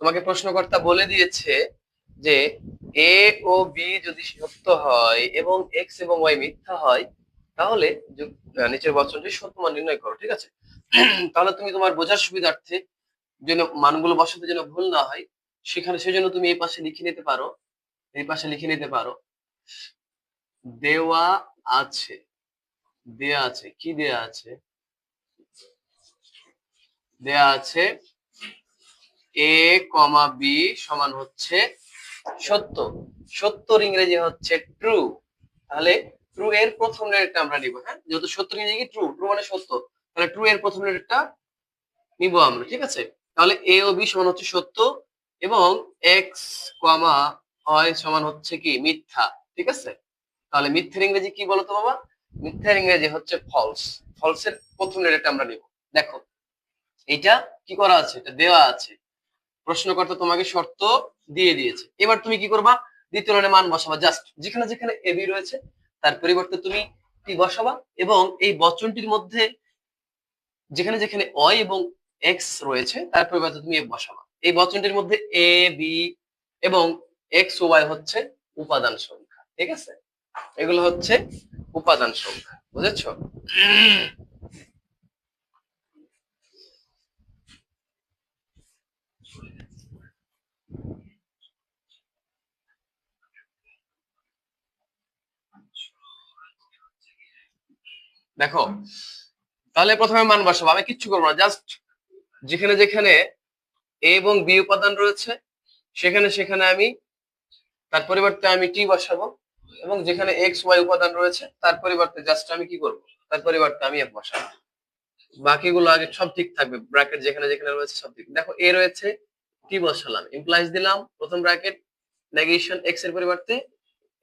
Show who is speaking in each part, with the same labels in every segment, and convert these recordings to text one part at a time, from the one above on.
Speaker 1: তোমাকে প্রশ্নকর্তা বলে দিয়েছে যে এ ও বি যদি সত্য হয় এবং এক্স এবং ওয়াই মিথ্যা হয়, তাহলে নিচের বচনটি সত্য মান নির্ণয় করো, ঠিক আছে? তাহলে তুমি তোমার বোঝার সুবিধার্থে যেন মানগুলো বসাতে যেন ভুল না হয়, সেখানে সেজন্য তুমি এই পাশে লিখে নিতে পারো, এই পাশে লিখে নিতে পারো, দেওয়া আছে, দেয়া আছে, কি দেয়া আছে? দেয়া আছে এ কমা বি সমান হচ্ছে সত্য। সত্যর ইংরেজি হচ্ছে ট্রু তাহলে ট্রু এর প্রথম লেটারটা আমরা নিব হ্যাঁ? যেহেতু সত্য ইংরেজি কি ট্রু ট্রু মানে সত্য। তাহলে ট্রু এর প্রথম লেটারটা নিব আমরা, ঠিক আছে? তাহলে এ ও বি সমান হচ্ছে সত্য এবং এক্স কমা হয় সমান হচ্ছে কি? মিথ্যা, ঠিক আছে? তাহলে মিথ্যের ইংরেজি কি বলতো বাবা? মিথ্যার ইংরেজি হচ্ছে ফলস ফলসের প্রথম লেটারটা আমরা নিব। দেখো, এটা কি করা আছে? এটা দেওয়া আছে। প্রশ্নকর্তা তোমাকে শর্ত দিয়ে দিয়েছে। এবার তুমি কি করবা? দ্বিতীয় লাইনে মান বসাবা। জাস্ট যেখানে যেখানে এবি রয়েছে, তার পরিবর্তে তুমি কি বসাবা এবং এই বচনটির মধ্যে যেখানে যেখানে অয় এবং এক্স রয়েছে, তার পরিবর্তে তুমি এফ বসাবা। এই বচনটির মধ্যে এ বি এবং এক্স ও ওয়াই হচ্ছে উপাদান সংখ্যা। ঠিক আছে? এগুলো হচ্ছে উপাদান সংখ্যা। বুঝেছ? দেখো তাহলে প্রথমে মান বসাবো। আমি কিচ্ছু করব না জাস্ট যেখানে যেখানে এ এবং বি উপাদান রয়েছে সেখানে সেখানে আমি তার পরিবর্তে আমি টি বসাবো এবং যেখানে এক্স ওয়াই উপাদান রয়েছে তার পরিবর্তে জাস্ট আমি কি করব? তার পরিবর্তে আমি এফ বসাবো। বাকিগুলো আগে সব ঠিক থাকবে ব্র্যাকেট যেখানে যেখানে রয়েছে সব ঠিক। দেখো এ রয়েছে টি বসালাম ইমপ্লাইজ দিলাম প্রথম ব্র্যাকেট নেগেশন এক্সের পরিবর্তে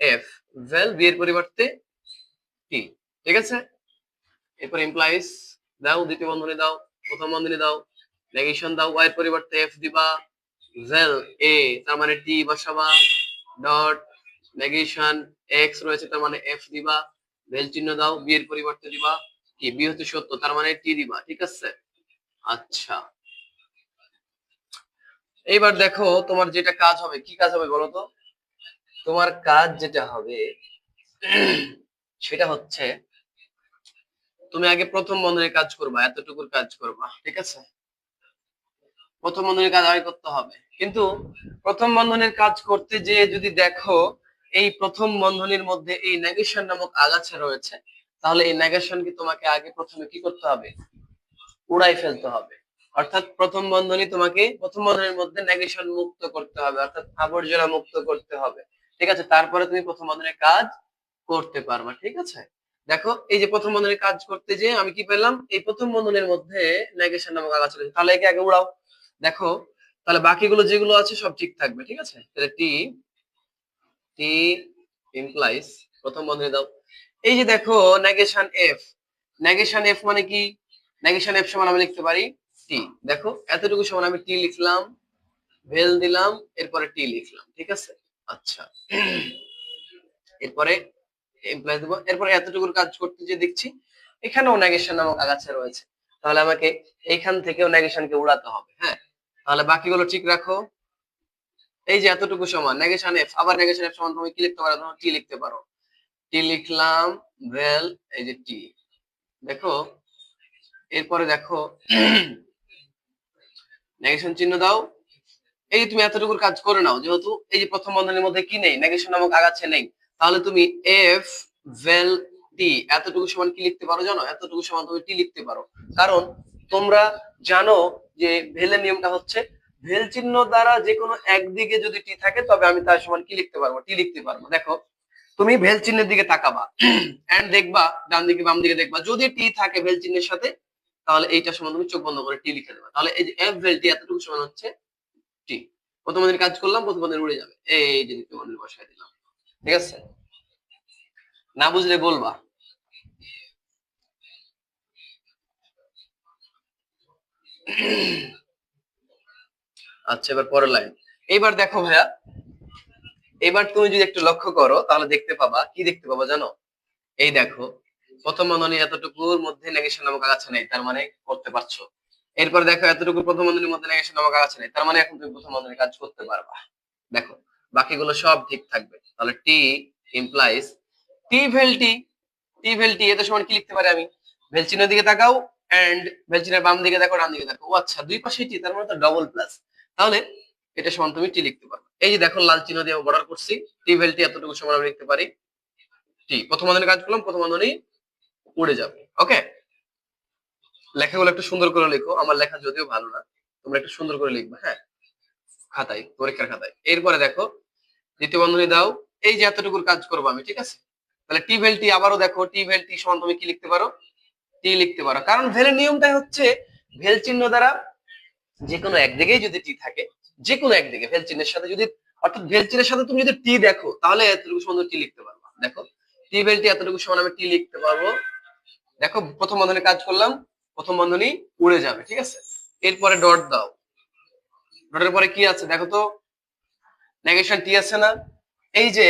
Speaker 1: এফ ভেল বি এর পরিবর্তে টি ঠিক আছে? এরপর ইমপ্লাইজ দাও, দ্বিতীয় বন্ধনী দাও, প্রথম বন্ধনী দাও নেগেশন দাও ওয়াই এর পরিবর্তে এফ দিবা জেল এ তার মানে টি বসাবা ডট নেগেশন এক্স রয়েছে তার মানে এফ দিবা ভেল চিহ্ন দাও বি এর পরিবর্তে দিবা, কি? বি হচ্ছে সত্য, তার মানে টি দিবা, ঠিক আছে? আচ্ছা। এইবার দেখো তোমার যেটা কাজ হবে, কি কাজ হবে বলো তো? তোমার কাজ যেটা হবে, সেটা হচ্ছে তুমি আগে প্রথম বন্ধনের কাজ করবা, এতটুকুর কাজ করবা, ঠিক আছে? প্রথম বন্ধনের কাজ আগে করতে হবে। কিন্তু প্রথম বন্ধনের কাজ করতে যে যদি দেখো, এই প্রথম বন্ধনীর মধ্যে এই নেগেশন নামক আগাছা রয়েছে, তাহলে এই নেগেশনকে তোমাকে আগে প্রথমে কি করতে হবে? উড়াই ফেলতে হবে। অর্থাৎ প্রথম বন্ধনী তোমাকে প্রথম বন্ধনীর মধ্যে নেগেশন মুক্ত করতে হবে, অর্থাৎ আবর্জনা মুক্ত করতে হবে। ঠিক আছে? তারপরে তুমি প্রথম বন্ধনের কাজ করতে পারবা, ঠিক আছে? দেখো, এই যে প্রথম বন্ধনের কাজ করতে যে আমি কি পেলাম? এই প্রথম বন্ধনের মধ্যে নেগেশন নামক আগাছা রয়েছে। তাহলে একে আগে উড়াও। দেখো, তাহলে বাকিগুলো যেগুলো আছে সব ঠিক থাকবে, ঠিক আছে? তাহলে টি টি ইমপ্লাইজ প্রথম বন্ধনী দাও। এই যে দেখো নেগেশন এফ নেগেশন এফ মানে কি? নেগেশন এফ সমান আমি লিখতে পারি টি দেখো, এতটুকু সমান আমি টি লিখলাম, ভেল দিলাম, এরপরে টি লিখলাম, ঠিক আছে? আচ্ছা। এরপরে এমপ্লয় দেবো। এরপরে এতটুকুর কাজ করতে যে দেখছি, এখানেও নেগেশন নামক আগাছা রয়েছে। তাহলে আমাকে এইখান থেকেও নেগেশনকে উড়াতে হবে হ্যাঁ? তাহলে বাকিগুলো ঠিক রাখো। এই যে এতটুকু সমান নেগেশন এফ আবার নেগেশন এফ সমান তুমি কি লিখতে পারো টি লিখতে পারো। টি লিখলাম ভেল এই যে টি দেখো, এরপরে দেখো নেগেশন চিহ্ন দাও। এই তুমি এতটুকুর কাজ করে নাও, যেহেতু এই যে প্রথম বন্ধনের মধ্যে কি নেই নেগেশন নামক আগাচ্ছে নেই। তাহলে তুমি এফ ভেল টি এতটুকু সমান কি লিখতে পারো জানো? এতটুকু সমান তুমি টি লিখতে পারো। কারণ তোমরা জানো যে ভেলের নিয়মটা হচ্ছে ভেল চিহ্ন দ্বারা যে কোনো একদিকে যদি টি থাকে, তবে আমি তার সমান কি লিখতে পারব? টি লিখতে পারব। দেখো, তুমি ভেল চিহ্নের দিকে তাকাবা এন্ড দেখবা, ডান দিকে, বাম দিকে দেখবা, যদি টি থাকে ভেল চিহ্নের সাথে, তাহলে এইটা সমান তুমি চোখ বন্ধ করে টি লিখে দেবা। তাহলে এই যে এফ ভেল টি এতটুকু সমান হচ্ছে টি প্রথম দিন কাজ করলাম, প্রথম দিন উড়ে যাবে। এই যে বন্ধনী বসাই দিলাম। ঠিক আছে? না বুঝলে বলবা। আচ্ছা এবার পরের লাইন এইবার দেখো ভাইয়া এবার তুমি যদি একটু লক্ষ্য করো, তাহলে দেখতে পাবা। কি দেখতে পাবা জানো? এই দেখো, প্রথম বন্ধনী এতটুকুর মধ্যে নেগেশন নামক আগাছা নেই, তার মানে করতে পারছ। এরপর দেখো এতটুকু প্রথম বন্ধনীর মধ্যে নেগেশন নামক কাছে নেই, তার মানে এখন তুমি প্রথম বন্ধনী কাজ করতে পারবা। দেখো বাকিগুলো সব ঠিক থাকবে। তাহলে টি ইমপ্লাইজ টি ভেল টি টি ভেল টি এত সমান কি লিখতে পারি আমি? ভেল চিহ্নের দিকে তাকাও এন্ড ভেল চিহ্নের বাম দিকে দেখো, ডান দিকে দেখো। ও আচ্ছা দুই পাশে টি তার মানে তো ডবল প্লাস তাহলে এটা সমান তুমি টি লিখতে পারবে এই যে দেখো, লাল চিহ্ন দিয়ে বর্ডার করছি। টি ভেল টি এতটুকু সমান আমি লিখতে পারি টি প্রথম বন্ধনী কাজ করলাম, প্রথম বন্ধনী উড়ে যাবে। ওকে লেখাগুলো একটু সুন্দর করে লিখো। আমার লেখা যদিও ভালো না, তোমরা একটু সুন্দর করে লিখবে হ্যাঁ? খাতায়, পরীক্ষার খাতায়। এরপরে দেখো দ্বিতীয় বন্ধনী দাও, এই যে এতটুকুর কাজ করব আমি, ঠিক আছে? তাহলে টি ভেল টি আবারও দেখো টি ভেল টি সমান তুমি কি লিখতে পারো? টি লিখতে পারো। কারণ ভেলের নিয়মটা হচ্ছে ভেল চিহ্ন দ্বারা যে কোনো একদিকেই যদি টি থাকে যে কোনো একদিকে ভেল চিহ্নের সাথে যদি, অর্থাৎ ভেল চিহ্নের সাথে তুমি যদি টি দেখো, তাহলে এতটুকু সমান টি লিখতে পারবা। দেখো টি ভেল টি এতটুকু সমান আমি টি লিখতে পারব। দেখো, প্রথম বন্ধনী কাজ করলাম, প্রথম বন্ধনী উড়ে যাবে, ঠিক আছে? এরপরে ডট দাও। ডটের পরে কি আছে? দেখো তো নেগেশন টি আছে না? এই যে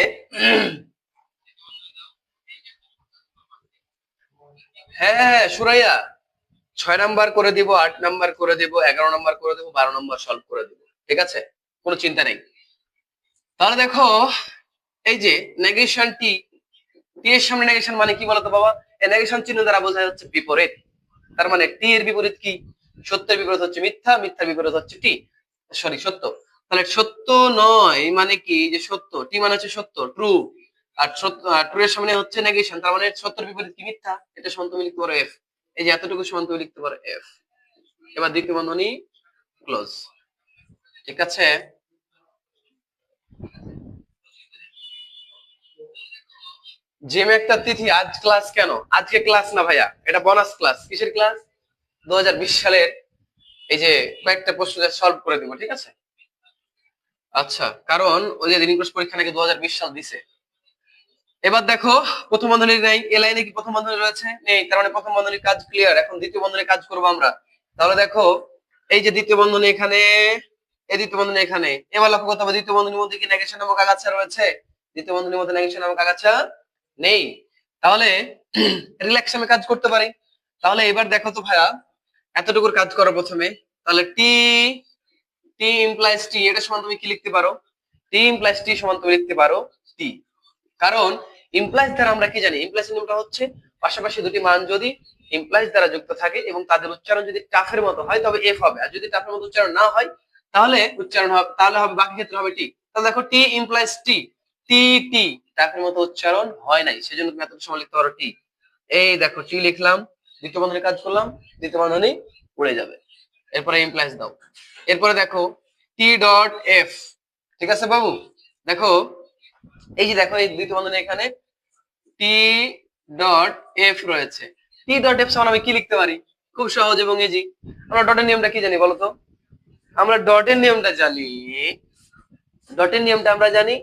Speaker 1: হ্যাঁ সুরাইয়া। ছয় নাম্বার করে দিব, আট নাম্বার করে দিব, এগারো নাম্বার করে দিব, বারো নাম্বার সলভ করে দিব। ঠিক আছে? কোনো চিন্তা নেই। তাহলে দেখো, এই যে নেগেশন টি টি এর সামনে নেগেশন মানে কি বলতো বাবা? এই নেগেশন চিহ্ন দ্বারা বোঝা যাচ্ছে বিপরীত। তার মানে টি এর বিপরীত কি? সত্যের বিপরীত হচ্ছে মিথ্যা, মিথ্যার বিপরীত হচ্ছে টি সরি সত্য। তাহলে সত্য নয় মানে কি? যে সত্য টি মানে হচ্ছে সত্য ট্রু আর সত্য ট্রু এর সামনে হচ্ছে নেগেশন তার মানে সত্যের বিপরীত কি মিথ্যা? এটা সমান লিখতে পারো এফ এই যে এতটুকু সমান লিখতে পারো এফ এবার দ্বিতীয় বন্ধনী ক্লোজ ঠিক আছে? জেম একটা তিথি, আজ ক্লাস কেন? আজকে ক্লাস না ভাইয়া? এটা বোনাস ক্লাস কিসের ক্লাস দু হাজার বিশ সালের এই যে কয়েকটা প্রশ্ন সলভ করে দিব, ঠিক আছে? আচ্ছা কারণ ওই যে ইংলিশ পরীক্ষা নাকি দু সাল দিছে। এবার দেখো, প্রথম বন্ধনী নাই, এ লাইনে কি প্রথম বন্ধনী রয়েছে? নেই, তার মানে প্রথম বন্ধনীর কাজ ক্লিয়ার এখন দ্বিতীয় বন্ধনীর কাজ করব আমরা। তাহলে দেখো, এই যে দ্বিতীয় বন্ধনী এখানে এই দ্বিতীয় বন্ধনী এখানে। এবার লক্ষ্য করতে হবে, দ্বিতীয় বন্ধনীর মধ্যে কি নেগেশন নামক আগাছা রয়েছে? দ্বিতীয় বন্ধনীর মধ্যে নেগেশন নামক আগাছা নেই। তাহলে রিল্যাক্স আমি কাজ করতে পারি। তাহলে এবার দেখো তো ভাইয়া, এতটুকুর কাজ করো প্রথমে। তাহলে টি টি টি এটা সমান তুমি কি লিখতে পারো? টি টি সমান তুমি লিখতে পারো টি কারণ ইমপ্লাইজ দ্বারা আমরা কি জানি? ইমপ্লাইজ নিয়মটা হচ্ছে পাশাপাশি দুটি মান যদি ইমপ্লাইজ দ্বারা যুক্ত থাকে এবং তাদের উচ্চারণ যদি টাফের মতো হয়, তবে এফ হবে। আর যদি টাফের মতো উচ্চারণ না হয়, তাহলে উচ্চারণ হবে, তাহলে হবে বাকি ক্ষেত্রে হবে টি তাহলে দেখো টি ইমপ্লাইজ টি টি টি টাফের মতো উচ্চারণ হয় নাই। সেজন্য তুমি এত সময় লিখতে পারো টি এই দেখো টি লিখলাম, দ্বিতীয় বন্ধনী কাজ করলাম, দ্বিতীয় বন্ধনী উড়ে যাবে। এরপরে ইমপ্লাইজ দাও। এরপরে দেখো টি ডট এফ ঠিক আছে বাবু? দেখো, এই যে দেখো, এই দ্বিতীয় বন্ধনী এখানে টি ডট এফ রয়েছে। টি ডট এফ সমান আমি কি লিখতে পারি? খুব সহজ এবং ইজি আমরা ডটের নিয়মটা কি জানি বলতো আমরা ডটের নিয়মটা জানি। ডটের নিয়মটা আমরা জানি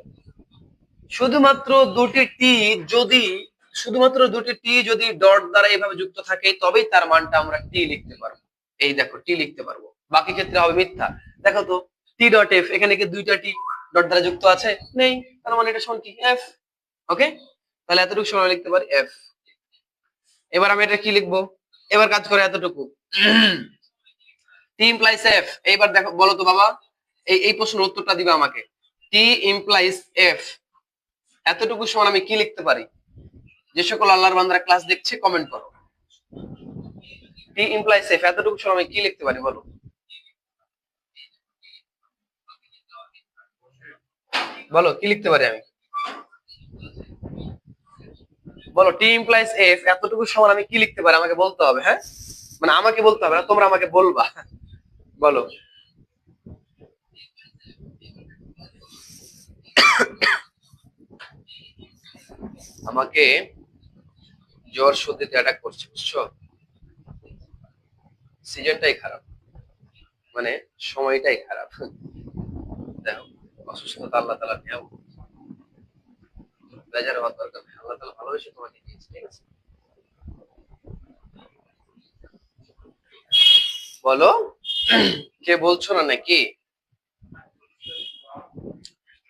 Speaker 1: শুধুমাত্র দুটি টি যদি, শুধুমাত্র দুটি টি যদি ডট দ্বারা এভাবে যুক্ত থাকে, তবেই তার মানটা আমরা টি লিখতে পারব। এই দেখো টি লিখতে পারব। বাকি ক্ষেত্রে হবে মিথ্যা। দেখো তো টি ডট এফ এখানে কি দুইটা টি ডট দ্বারা যুক্ত আছে? নেই। তার মানে এটা সমান কি? এফ ওকে তাহলে এতটুকু সময় লিখতে পারি এফ এবার আমি এটা কি লিখব? এবার কাজ করে এতটুকু। টি ইমপ্লাইস এফ এইবার দেখো, বলো তো বাবা, এই এই প্রশ্নের উত্তরটা দিবে আমাকে। টি ইমপ্লাইস এফ এতটুকু সমান আমি কি লিখতে পারি? যে সকল আল্লাহর বান্দারা ক্লাস দেখছে কমেন্ট করো। এফ এতটুকু সমান আমি কি লিখতে পারি বলো বলো, কি লিখতে পারি আমি? বলো টি এফ এতটুকু আমি কি লিখতে পারি, আমাকে বলতে হবে হ্যাঁ? মানে আমাকে বলতে হবে না, তোমরা আমাকে বলবা। বলো। আমাকে জ্বর সর্দিতে অ্যাটাক করছে, বুঝছ? সিজনটাই খারাপ। মানে সময়টাই খারাপ। দেখো, অসুস্থতা আল্লাহ তালা নিয়ম বেজার হওয়ার দরকার নেই। আল্লাহ তালা ভালোবেসে তোমাকে দিয়েছে, ঠিক আছে? বলো, কে বলছো না নাকি?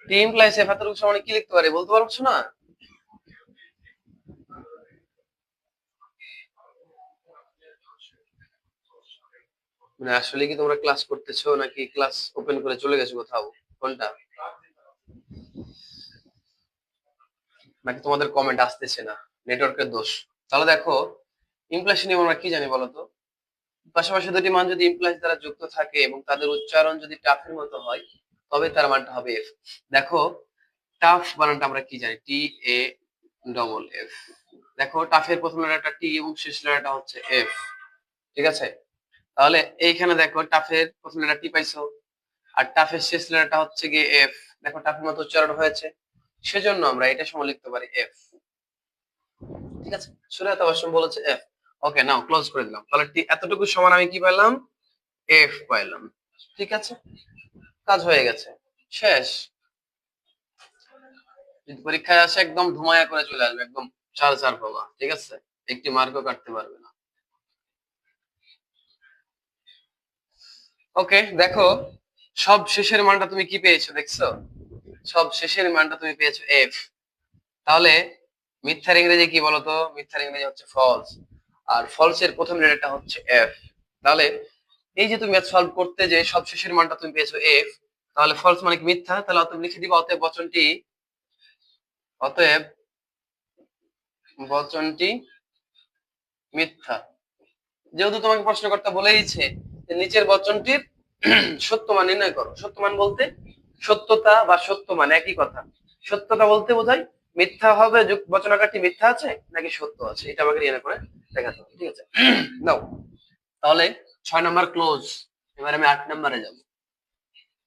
Speaker 1: টিম প্লাস এতটুকু সময় কি লিখতে পারে? বলতে পারছ না? মানে আসলে কি তোমরা ক্লাস করতেছো নাকি ক্লাস ওপেন করে চলে গেছো কোথাও? কোনটা? নাকি তোমাদের কমেন্ট আসতেছে না? নেটওয়ার্কের দোষ। তাহলে দেখো ইমপ্লাস নিয়ে আমরা কি জানি বলতো? পাশাপাশি দুটি মান যদি ইমপ্লাস দ্বারা যুক্ত থাকে এবং তাদের উচ্চারণ যদি টাফের মতো হয়, তবে তার মানটা হবে এফ দেখো টাফ বানানটা আমরা কি জানি? টি এ ডবল এফ দেখো টাফের প্রথম লেটারটা টি এবং শেষ লেটারটা হচ্ছে এফ ঠিক আছে? তাহলে এইখানে দেখো টাফের প্রথম লেটার টি পাইছো। আর টাফের শেষ লেটারটা হচ্ছে গিয়ে এফ দেখো টাফের মতো উচ্চারণ হয়েছে। সেজন্য আমরা এটা সময় লিখতে পারি এফ ঠিক আছে? সুরাত অবশ্য বলেছে এফ ওকে নাও ক্লোজ করে দিলাম। তাহলে এতটুকু সমান আমি কি পাইলাম? এফ পাইলাম। ঠিক আছে? কাজ হয়ে গেছে। শেষ। যদি পরীক্ষায় আসে একদম ধুমায়া করে চলে আসবে, একদম চার চার পাবা ঠিক আছে? একটি মার্কও কাটতে পারবে না। ওকে দেখো, সব শেষের মানটা তুমি কি পেয়েছ, দেখছ? সব শেষের মানটা তুমি পেয়েছ এফ তাহলে মিথ্যার ইংরেজি কি বলতো? মিথ্যার ইংরেজি হচ্ছে ফলস আর ফলস এর প্রথম লেটারটা হচ্ছে এফ তাহলে এই যে তুমি সলভ করতে যে সব শেষের মানটা তুমি পেয়েছ এফ তাহলে ফলস মানে কি মিথ্যা? তাহলে অতএব লিখে দিবা, অতএব বচনটি অতএব বচনটি মিথ্যা। যেহেতু তোমাকে প্রশ্নকর্তা বলে দিচ্ছে যে নিচের বচনটির সত্য মান নির্ণয় করো। সত্য মান বলতে সত্যতা বা সত্য মান একই কথা। সত্যতা বলতে বোঝায় মিথ্যা হবে বচন আকারটি মিথ্যা আছে, নাকি সত্য আছে? এটা আমাকে নিয়ে করে দেখাতে হবে, ঠিক আছে? নাও। তাহলে ছয় নম্বর ক্লোজ এবার আমি আট নম্বরে যাব।